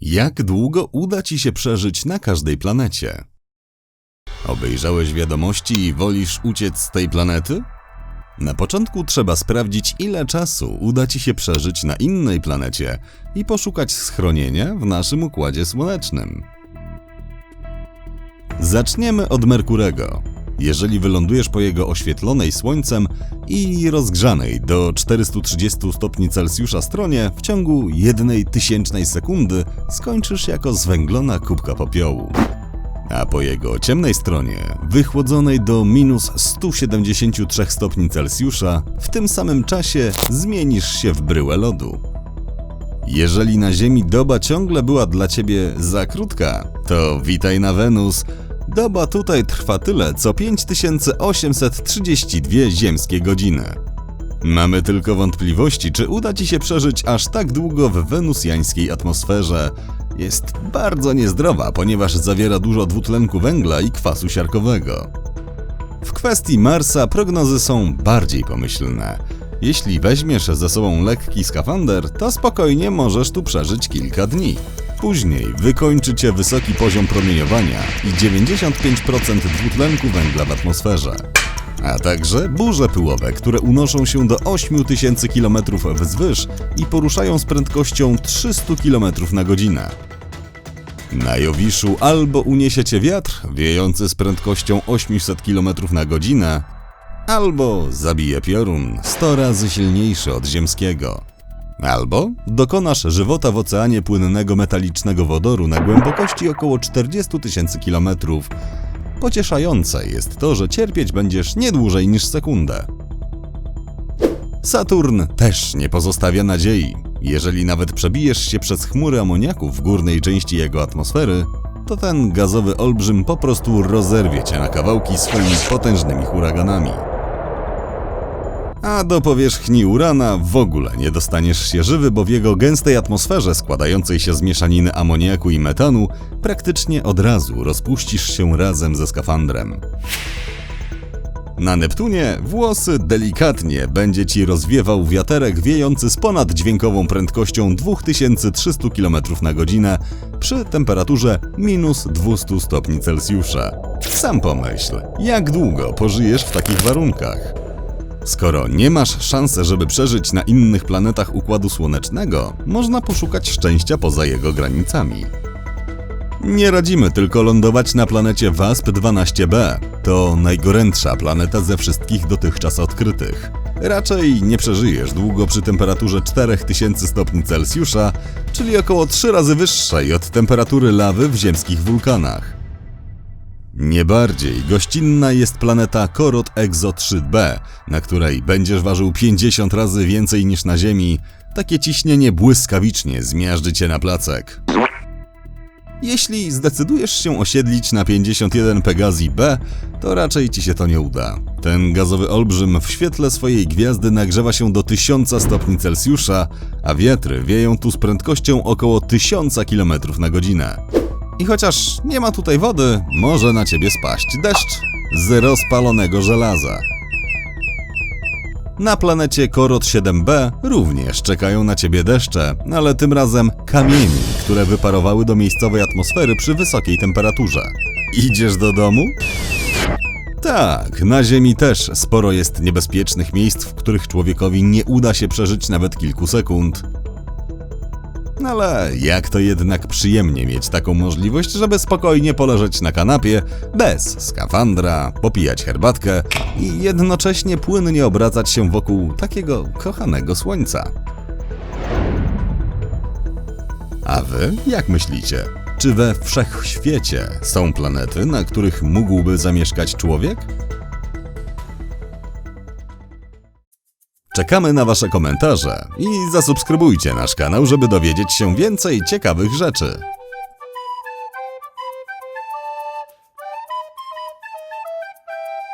Jak długo uda ci się przeżyć na każdej planecie? Obejrzałeś wiadomości i wolisz uciec z tej planety? Na początku trzeba sprawdzić, ile czasu uda ci się przeżyć na innej planecie i poszukać schronienia w naszym układzie słonecznym. Zaczniemy od Merkurego. Jeżeli wylądujesz po jego oświetlonej słońcem i rozgrzanej do 430 stopni Celsjusza stronie, w ciągu jednej tysięcznej sekundy skończysz jako zwęglona kubka popiołu. A po jego ciemnej stronie, wychłodzonej do minus 173 stopni Celsjusza, w tym samym czasie zmienisz się w bryłę lodu. Jeżeli na Ziemi doba ciągle była dla ciebie za krótka, to witaj na Wenus. Doba tutaj trwa tyle, co 5832 ziemskie godziny. Mamy tylko wątpliwości, czy uda ci się przeżyć aż tak długo w wenusjańskiej atmosferze. Jest bardzo niezdrowa, ponieważ zawiera dużo dwutlenku węgla i kwasu siarkowego. W kwestii Marsa prognozy są bardziej pomyślne. Jeśli weźmiesz ze sobą lekki skafander, to spokojnie możesz tu przeżyć kilka dni. Później wykończy cię wysoki poziom promieniowania i 95% dwutlenku węgla w atmosferze. A także burze pyłowe, które unoszą się do 8000 km wzwyż i poruszają z prędkością 300 km na godzinę. Na Jowiszu albo uniesie cię wiatr wiejący z prędkością 800 km na godzinę, albo zabije piorun 100 razy silniejszy od ziemskiego. Albo dokonasz żywota w oceanie płynnego metalicznego wodoru na głębokości około 40 tysięcy kilometrów. Pocieszające jest to, że cierpieć będziesz nie dłużej niż sekundę. Saturn też nie pozostawia nadziei. Jeżeli nawet przebijesz się przez chmury amoniaku w górnej części jego atmosfery, to ten gazowy olbrzym po prostu rozerwie cię na kawałki swoimi potężnymi huraganami. A do powierzchni Urana w ogóle nie dostaniesz się żywy, bo w jego gęstej atmosferze składającej się z mieszaniny amoniaku i metanu praktycznie od razu rozpuścisz się razem ze skafandrem. Na Neptunie włosy delikatnie będzie ci rozwiewał wiaterek wiejący z ponad dźwiękową prędkością 2300 km na godzinę przy temperaturze minus 200 stopni Celsjusza. Sam pomyśl, jak długo pożyjesz w takich warunkach? Skoro nie masz szansy, żeby przeżyć na innych planetach Układu Słonecznego, można poszukać szczęścia poza jego granicami. Nie radzimy tylko lądować na planecie WASP-12b. To najgorętsza planeta ze wszystkich dotychczas odkrytych. Raczej nie przeżyjesz długo przy temperaturze 4000 stopni Celsjusza, czyli około 3 razy wyższej od temperatury lawy w ziemskich wulkanach. Nie bardziej gościnna jest planeta Korot Exo 3b, na której będziesz ważył 50 razy więcej niż na Ziemi. Takie ciśnienie błyskawicznie zmiażdży cię na placek. Jeśli zdecydujesz się osiedlić na 51 Pegasi B, to raczej ci się to nie uda. Ten gazowy olbrzym w świetle swojej gwiazdy nagrzewa się do 1000 stopni Celsjusza, a wiatry wieją tu z prędkością około 1000 km na godzinę. I chociaż nie ma tutaj wody, może na ciebie spaść deszcz z rozpalonego żelaza. Na planecie Korot 7b również czekają na ciebie deszcze, ale tym razem kamieni, które wyparowały do miejscowej atmosfery przy wysokiej temperaturze. Idziesz do domu? Tak, na Ziemi też sporo jest niebezpiecznych miejsc, w których człowiekowi nie uda się przeżyć nawet kilku sekund. No ale jak to jednak przyjemnie mieć taką możliwość, żeby spokojnie poleżeć na kanapie, bez skafandra, popijać herbatkę i jednocześnie płynnie obracać się wokół takiego kochanego słońca. A wy jak myślicie? Czy we wszechświecie są planety, na których mógłby zamieszkać człowiek? Czekamy na Wasze komentarze i zasubskrybujcie nasz kanał, żeby dowiedzieć się więcej ciekawych rzeczy.